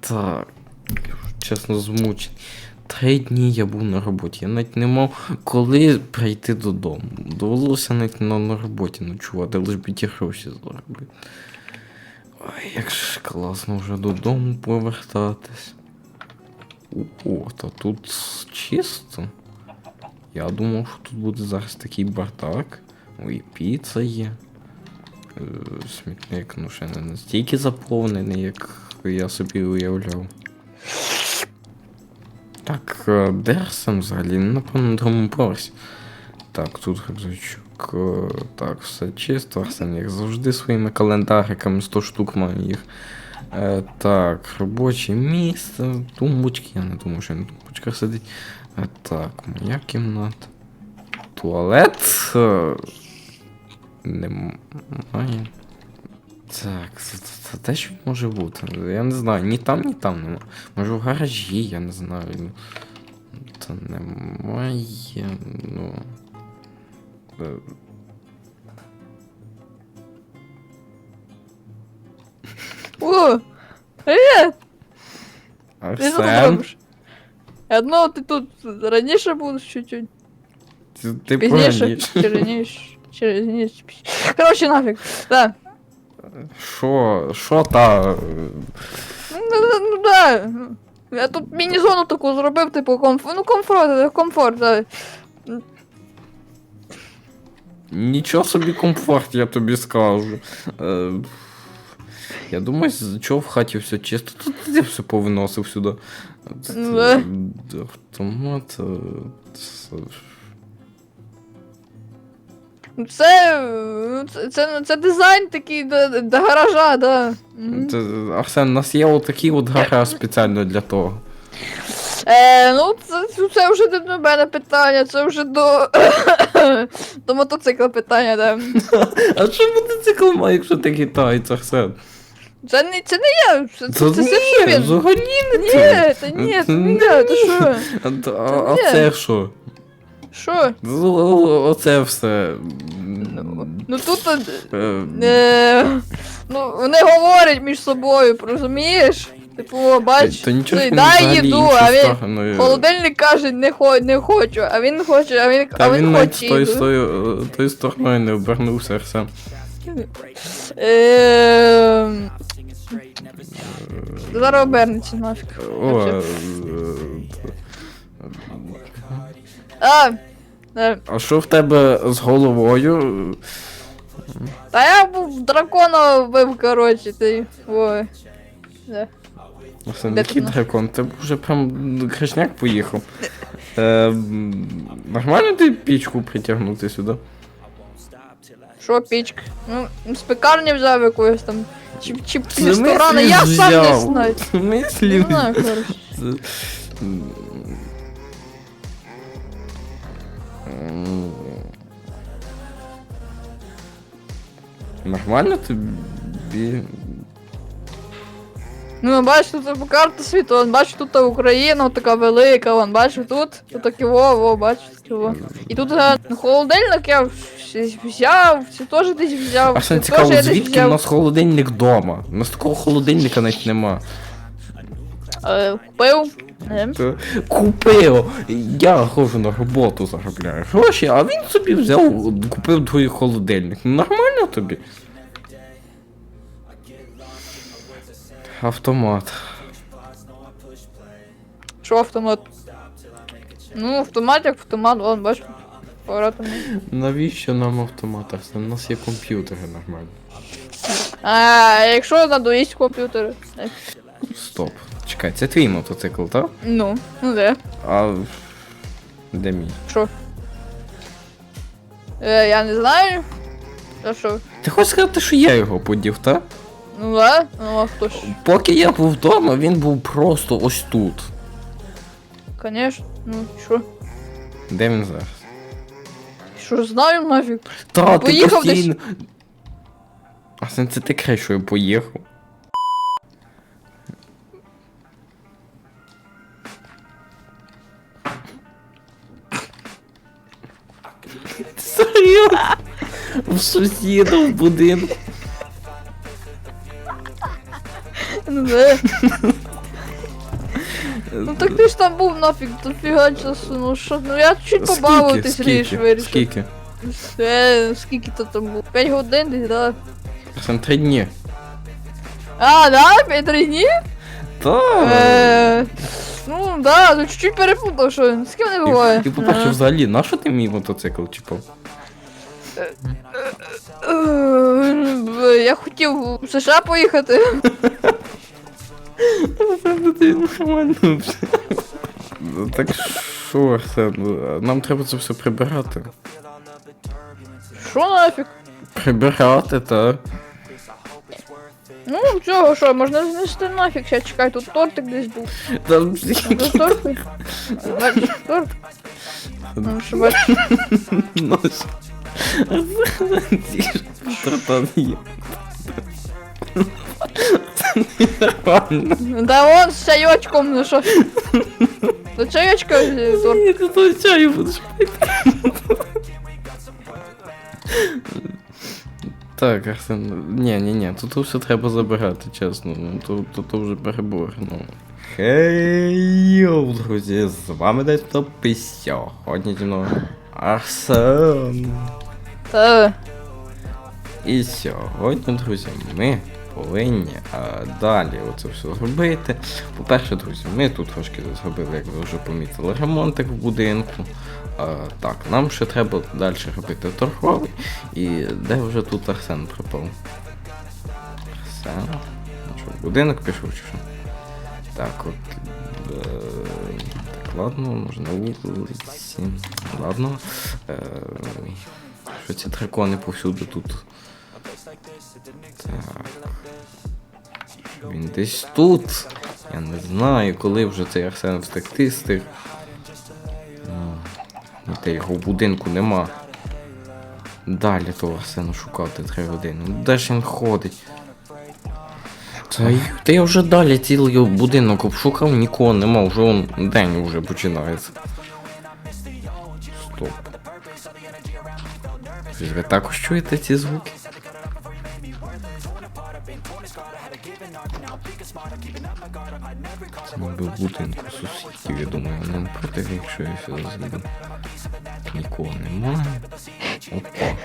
Так. Чесно, змучений. Три дні я був на роботі. Я навіть не мав коли прийти додому. Довелося навіть на, на роботі ночувати, лиш би ті гроші заробити. Ой, як ж класно вже додому повертатись. О, та тут чисто. Я думав, що тут буде зараз такий бардак. Ой, піца є. Е, Смітник, ну ще не настільки заповнений, як я собі уявляв. Так, е, де Арсен взагалі? Ну, Напевно, на другому поверсі. Так, тут рюкзачок. е, Так, все чисто. Арсен, як завжди, своїми календариками 100 штук має їх. Е, так, робоче місце, тумбочки, я не думаю, що на тумбочках сидить. Е, так, моя кімната. Туалет. е, Немає. Так, це, це, це те, що може бути. Я не знаю, ні там, ні там нема. Може в гаражі, я не знаю. Ну, Та немає. Ну. Е, О! Привіт! Ти що тут Арсен, робиш? Я думав, ти тут раніше будеш чуть-чуть. ти, ти Пізніше. поганіш. Чи раніше. Чи раніше. Коротше, нафіг. Так. Що, що та. е, Ну, ну, ну да. Я тут міні-зону таку зробив, типу, комфорт. Ну, комфорт, комфорт, да. Нічого собі комфорт, я тобі скажу. Е, я думаю, з чого в хаті все чисто, тут я все повиносив сюди. Ну, Автомат. Е, це- Це, е, це, це, це дизайн такий до, до гаража, да. Це, Арсен, у нас є отакий от гараж спеціально для того. Е, ну, це, це вже не до мене питання, це вже до, до мотоцикла питання, да. А що мотоцикл має, якщо ти китаєць, Арсен? Це не, це не я, це, це, це, ні, це Ні, це ні, це не я, ти що? А, а, а ні. це що? Що? Ну, о- Оце все. Ну тут, Е, е, ну, вони говорять між собою, розумієш? Типу, бач, Та нічого ж він дай взагалі їду, а він, сторону, холодильник каже, не, хо, не хочу, а він хоче, а він, Та а він він навіть з хоче їду. з е, тої стороною не обернувся, Арсен. Е, Зараз обернеться нафіг. О, е, А, е, а що в тебе з головою? та я був дракона вбив, коротше, ти. Ой. Да. Арсен, Де який ти? дракон? Ти вже прям кришняк поїхав. Е, м, нормально ти пічку притягнути сюди? Що пічка? Ну, з пекарні взяв якоюсь там. Чи, чи В смислі я сам не взяв? знаю. В смислі? Не знаю, коротше. Це- М. Нормально тобі? Ну, бачиш, тут карта світу, вон, бачиш, тут Україна така велика, вон, бачиш, тут, тут во, во, бачиш, таке. І тут е, холодильник я взяв, це теж десь взяв. Арсен, це цікаво, звідки у нас холодильник вдома? У нас такого холодильника навіть нема. Е, Купив. Е. Та Купив! Я ходжу на роботу, заробляю гроші, а він собі взяв, купив твій холодильник. Нормально тобі? Автомат. Що автомат? Ну, автомат як автомат, вон, поворотом. Навіщо нам автомат, У нас є комп'ютери нормально. А якщо надоїсть комп'ютери? Е, Стоп. Чекай, це твій мотоцикл, так? Ну, ну де? А. Де мій? Що? Е, я не знаю. А що? Ти хочеш сказати, що я його подів, так? Ну да? Ну а хто ж? Поки я був вдома, він був просто ось тут. Конечно. Ну, що? Де він зараз? Що знаю нафіг? Та, ти Поїхав постійно. Арсен, це ти кришою поїхав. Серйозно? В сусіда в будинку. Ну Не. Ну так ти ж там був нафіг, то фіга часу, ну що, ну я чуть побавитись ріж вирішив. Скільки? Е, скільки то там було? 5 годин десь, да. Арсен, три дні. А, да, 5 днів? Та. Е, ну да, ну чуть-чуть перепутав, що з ким не буває. І по-перше, Ага. взагалі, на що ти мій мотоцикл? Е, Я хотів в США поїхати. Так що, Арсен, нам треба це все прибирати. Що нафіг? Прибирати, та. Ну, чого, що, можна знести нафіг, ще чекай, тут тортик десь був. Там Тут тортик. Бачиш, торт. Ну, що бачиш. нос. Ці ж торта є. Це. Да он з чайочком, ну що. До чайочка торт. Ні, того чаю будеш пити. Так, Арсен, ні, ні, ні, тут все треба забирати, чесно. Ну, то, то, то вже перебор, ну. Хей, йоу, друзі, з вами десь топи сьогодні зі мною Арсен. Та. І сьогодні, друзі, ми повинні а, далі оце все зробити. По-перше, друзі, ми тут трошки зробили, як ви вже помітили, ремонтик в будинку. А, так, нам ще треба далі робити торговий. І де вже тут Арсен припав? Арсен. Ну що, будинок пішов чи що? Так, от. Е, так, ладно, можна вулиці. Ладно. Е, що ці дракони повсюди тут. Він десь тут. Я не знаю, коли вже цей Арсен втекти з тих. Та його в будинку нема. Далі того Арсена шукати три години. Ну де ж він ходить? Та, та я вже далі цілий будинок обшукав, нікого нема, вже он день вже починається. Стоп. Ви також чуєте ці звуки? В будинку сусідів, я думаю, вони не проти, якщо я сюди зайду. Нікого немає. Опа.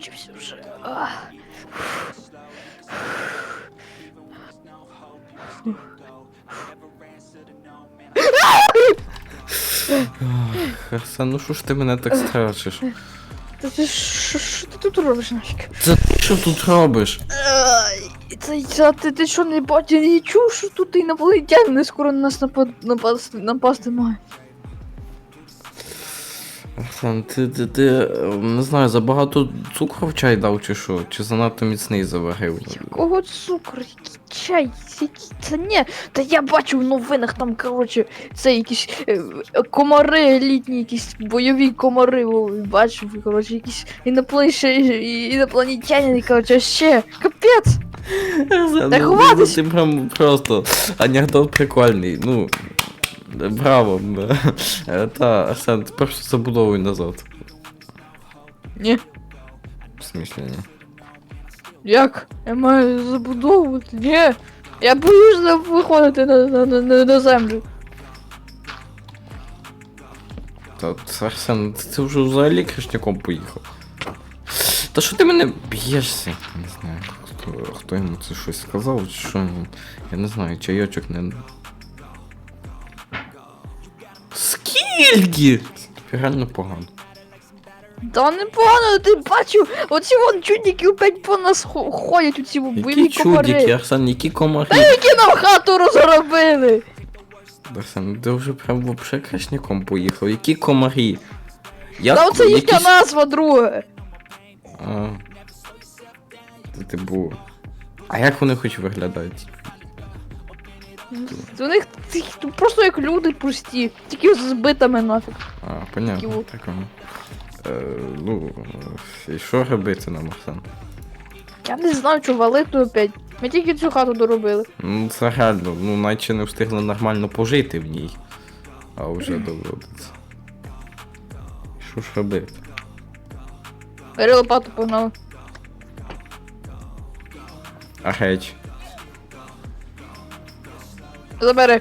Змучився вже. Ах. Арсен, ну що ж ти мене так страшиш? Та ти що, що ти тут робиш нафіг? Це ти що тут робиш? Ай, Це, це ти, ти що не бачив, не чув, що тут інопланетяни скоро на нас напад, напасти, напасти мають. Арсен, ти, ти, ти е, не знаю, забагато цукру в чай дав чи що? Чи занадто міцний заварив? Якого цукру, який чай, який... Та ні, та я бачу в новинах там, коротше, це якісь е, комари літні, якісь бойові комари, о, бачив, коротше, якісь інопланетяни, інопланетяни, коротше, ще, капець. Та хватить! Ти прям просто анекдот прикольний. Ну, браво. Е, Та, Арсен, ти просто забудовуй назад. Ні. В смислі, ні. Як? Я маю забудовувати? Ні. Я боюсь виходити на, на, на, на, на землю. Та Арсен, ти, вже взагалі кришняком поїхав. Та що ти мене б'єшся? Не знаю, хто, хто йому це щось сказав, чи що. Я не знаю, чайочок не. Скільки? Реально погано. Да непогано, ти бачив, оці вон чудники опять по нас хо- ходять, оці Які бойові чудики, комари. Арсен, які комахи. Які нам хату розробили? Арсен, ти вже прям вообще крашняком поїхав. Які комарі? Як, Та оце їхня якісь- назва друга. А. Це типу. А як вони хоч виглядають? У них просто як люди прості, тільки з збитами нафіг. А, понятно, так воно. Е, ну, і що робити нам, Арсен? Я не знаю, що валити опять. Ми тільки цю хату доробили. Ну, це реально, ну, наче не встигли нормально пожити в ній. А вже доводиться. Що ж робити? Бери лопату погнали. А геть. Забери.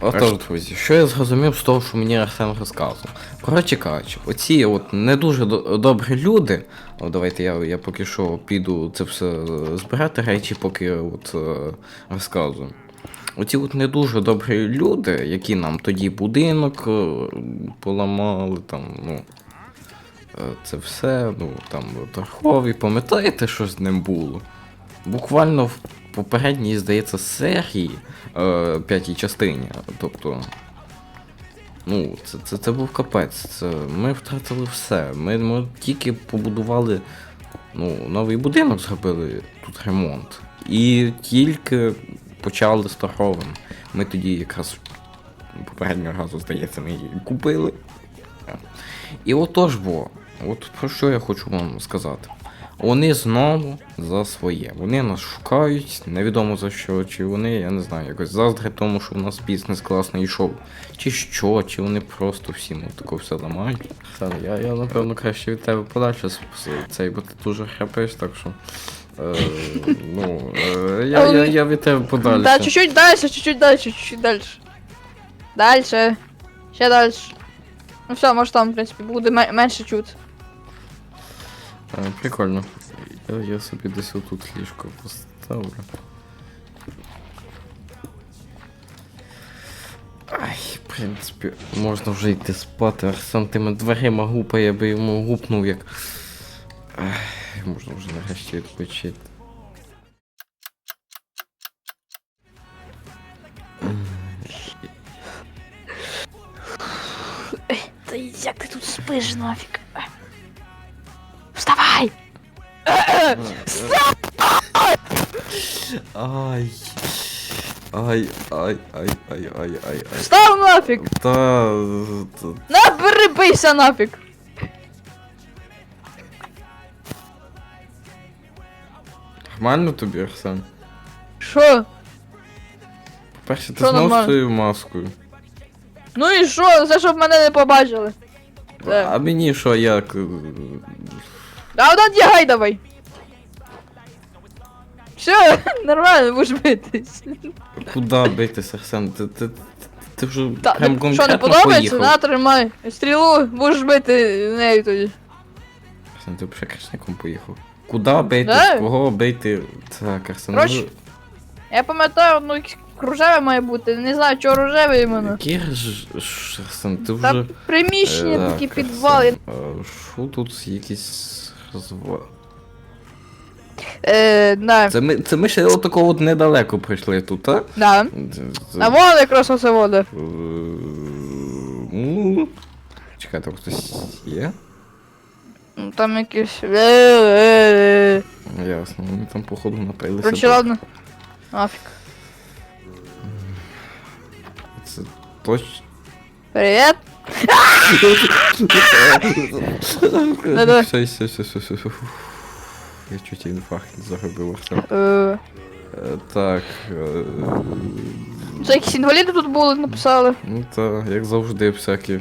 Отож, друзі, що я зрозумів з того, що мені Арсен розказував. Коротше кажучи, оці от не дуже до- добрі люди. О, давайте я, я поки що піду це все е, збирати речі, поки от е, розказую. Оці от не дуже добрі люди, які нам тоді будинок е, поламали, там, ну. Це все, ну там торгові, пам'ятаєте, що з ним було? Буквально в попередній, здається, серії е, п'ятій частині. Тобто. Ну, це, це, це був капець. Це, ми втратили все. Ми, ми тільки побудували ну, новий будинок, зробили тут ремонт. І тільки почали з. Ми тоді якраз попереднього разу, здається, ми її купили. І отож бо, от про що я хочу вам сказати. Вони знову за своє. Вони нас шукають, невідомо за що, чи вони, я не знаю, якось заздрять тому, що в нас бізнес класно йшов. Чи що, чи вони просто всі ну, тако все ламають. Я, я напевно краще від тебе подальше цей, бо ти дуже храпиш, так що. Е, ну, е, я, я, я від тебе подальше. Да, чуть-чуть дальше, чуть-чуть дальше, чуть-чуть дальше. Дальше. Ще дальше. Ну все, може там, в принципі, буде менше чути. Е, Прикольно. Я, я собі десь отут ліжко поставлю. Ай, в принципі, можна вже йти спати. Арсен тими дверима гупає, я би йому гупнув як. Ай, можна вже нарешті відпочити. Та як ти тут спиш нафіг? Ай. Ай, ай, ай, ай, ай, ай, ай. Встав нафіг! Та. та- На, перебийся нафіг! Нормально тобі, Арсен? Що? По-перше, ти Що знов нормально? своєю маскою. Ну і що? Це щоб мене не побачили. А мені що, як? е, А от одягай давай. Все, нормально, будеш битись. Куда битись, Арсен? Ти, ти, ти, ти вже Та, прям не- що не конкретно подобається? поїхав. На, тримай. Стрілу, будеш бити нею тоді. Арсен, ти вже крашником поїхав. Куда бити? Да? Кого бити? Так, Арсен, Коротше, ну, Я пам'ятаю, ну рожеве має бути. Не знаю, чого рожеве іменно. який ж, ж, Арсен, ти вже... Та приміщення, Е, такі так. Арсен, Що тут якісь розва... Е, да, Це ми, це ми ще отакого от недалеко прийшли тут, так? да. А вон якраз оце вода. Е, Ну... Чекай, там хтось є? Ну, Там якісь. Е-е-е. Ясно, вони там походу напилися. Короче, ладно. Нафіг. Це точно. Привіт. Да-да. Все, все, все, все, все. Я чуть інфаркт заробив Арсен. Е, Е, Так. е, Це якісь інваліди тут були, написали. Ну та, як завжди, всякі,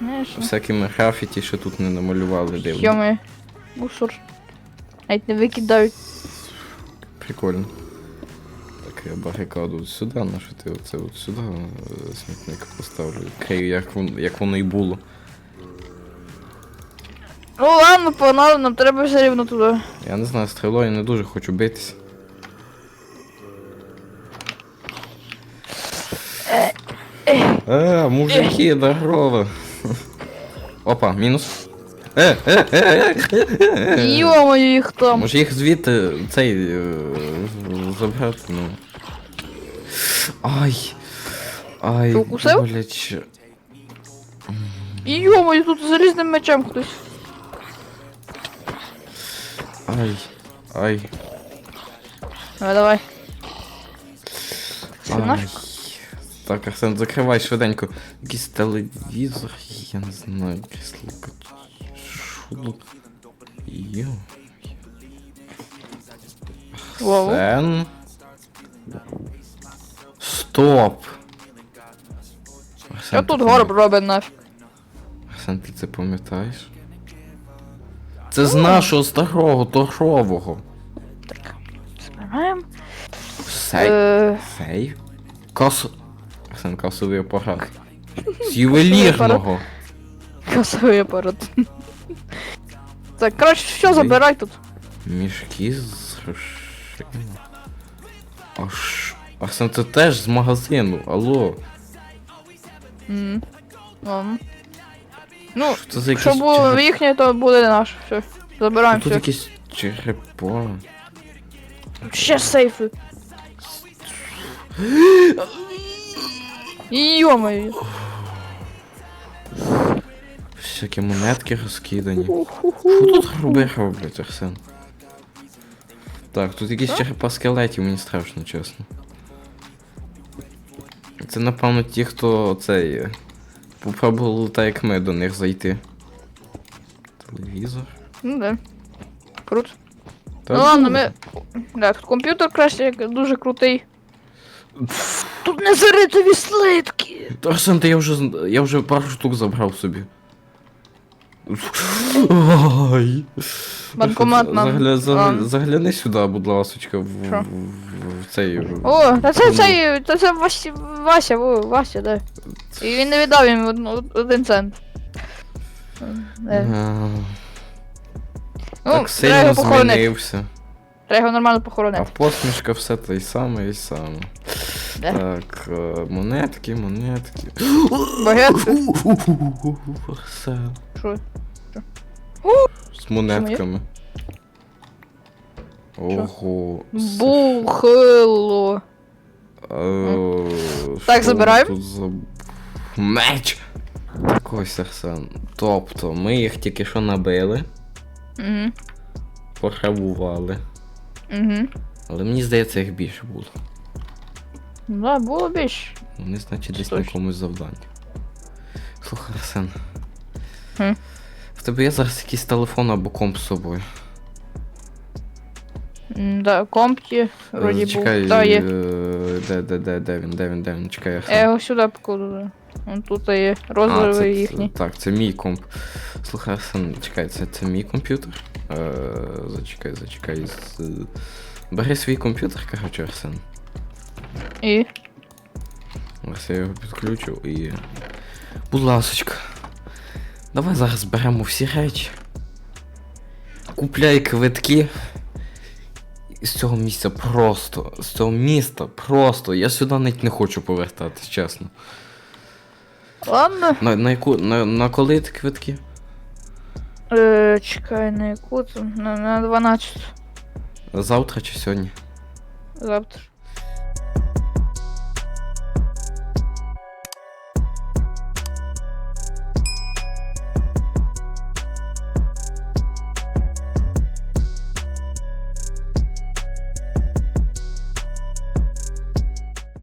Знаєш, всякими графіті, що тут не намалювали дивно. Йоми. Мусор. Навіть не викидають. Прикольно. Я барикаду сюди, на що ти оце от сюди е, смітник поставлю. Крию, як, вон- як воно і було. Ну ладно, погнали, нам треба все рівно туди. Я не знаю, стрілою не дуже хочу битися. А, мужики, здорово. Опа, мінус. Е, е, е, е, е, е. Йо-моє, їх там. Може їх звідти цей е, забрати, ну. Ай. Ай, Ти укусив? боляче. Йо-моє, тут залізним мечем хтось. Ай. Ай. Давай, давай. Це наш? Ай. Так, Арсен, закривай швиденько. Якийсь телевізор, я не знаю, крісло. Шулу. Йо. Вау. Арсен. Стоп. Арсен, Що ти тут горб робить наш? Арсен, ти це пам'ятаєш? Це з нашого старого торгового. Так. Збираємо. Сей. Е, Сей? Касу. Арсен, касовий апарат. З ювелірного. Касовий апарат. Так, коротше, що забирай тут? Мішки з грошима. Аж. Арсен, це теж з магазину, алло. М. Ладно. Ну, Що це за якщо якісь було череп- їхнє, то буде наш. Все. Забираємо Тут все. якісь черепа. Ще сейфи. Йо-моє. Всякі монетки розкидані. Що тут груби роблять, Арсен? Так, тут якісь черепа скелетів, мені страшно, чесно. Це, напевно, ті, хто цей. Попробували так, як ми до них зайти. Телевізор. Ну да. Круто. Ну ладно, ну. ми. Да, тут комп'ютер краще, як дуже крутий. Тут не заритові слитки. Та, Арсен, та я вже я вже пару штук забрав собі. Ай. Банкомат нам. Загля, загля, загляни сюди, будь ласочка, в, Що? в, в цей. О, та це цей, та це Вася, Вася, во, Вася, да. І він не віддав їм од- один цент. Е, А, Ну, так треба його сильно похоронити. змінився. Треба його нормально А похоронити. посмішка все те й саме, і саме. Да. Так, е, монетки, монетки. Багетки. Все. Що? З монетками. Ого. Бухло. Е, Так, забираємо? За... Меч! Так ось Арсен. Тобто, ми їх тільки що набили, Угу. пограбували. Угу. Але мені здається, їх більше було. Да, було більше. Вони, значить, десь на комусь завдання. Слухай, Арсен. Хм? В тебе є зараз якийсь телефон або комп з собою? М, Да, комп'є, Е, вроді Чекай, був. Да, є. е, де, де, де, де він, де він, де він, чекай, Арсен. Я його сюди покладу. Вон тут є А, розовий це, їхній. Так, це мій комп. Слухай, Арсен, чекай, це, це мій комп'ютер. Е, зачекай, зачекай. З... Бери свій комп'ютер, коротше, Арсен. І. Ось я його підключу і. Будь ласочка. Давай зараз беремо всі речі. Купляй квитки. І з цього місця просто. З цього міста просто. Я сюди навіть не хочу повертатись, чесно. Ладно. На, на яку. На, на коли ті квитки? Е, чекай, на яку? На, на 12 Завтра чи сьогодні? завтра.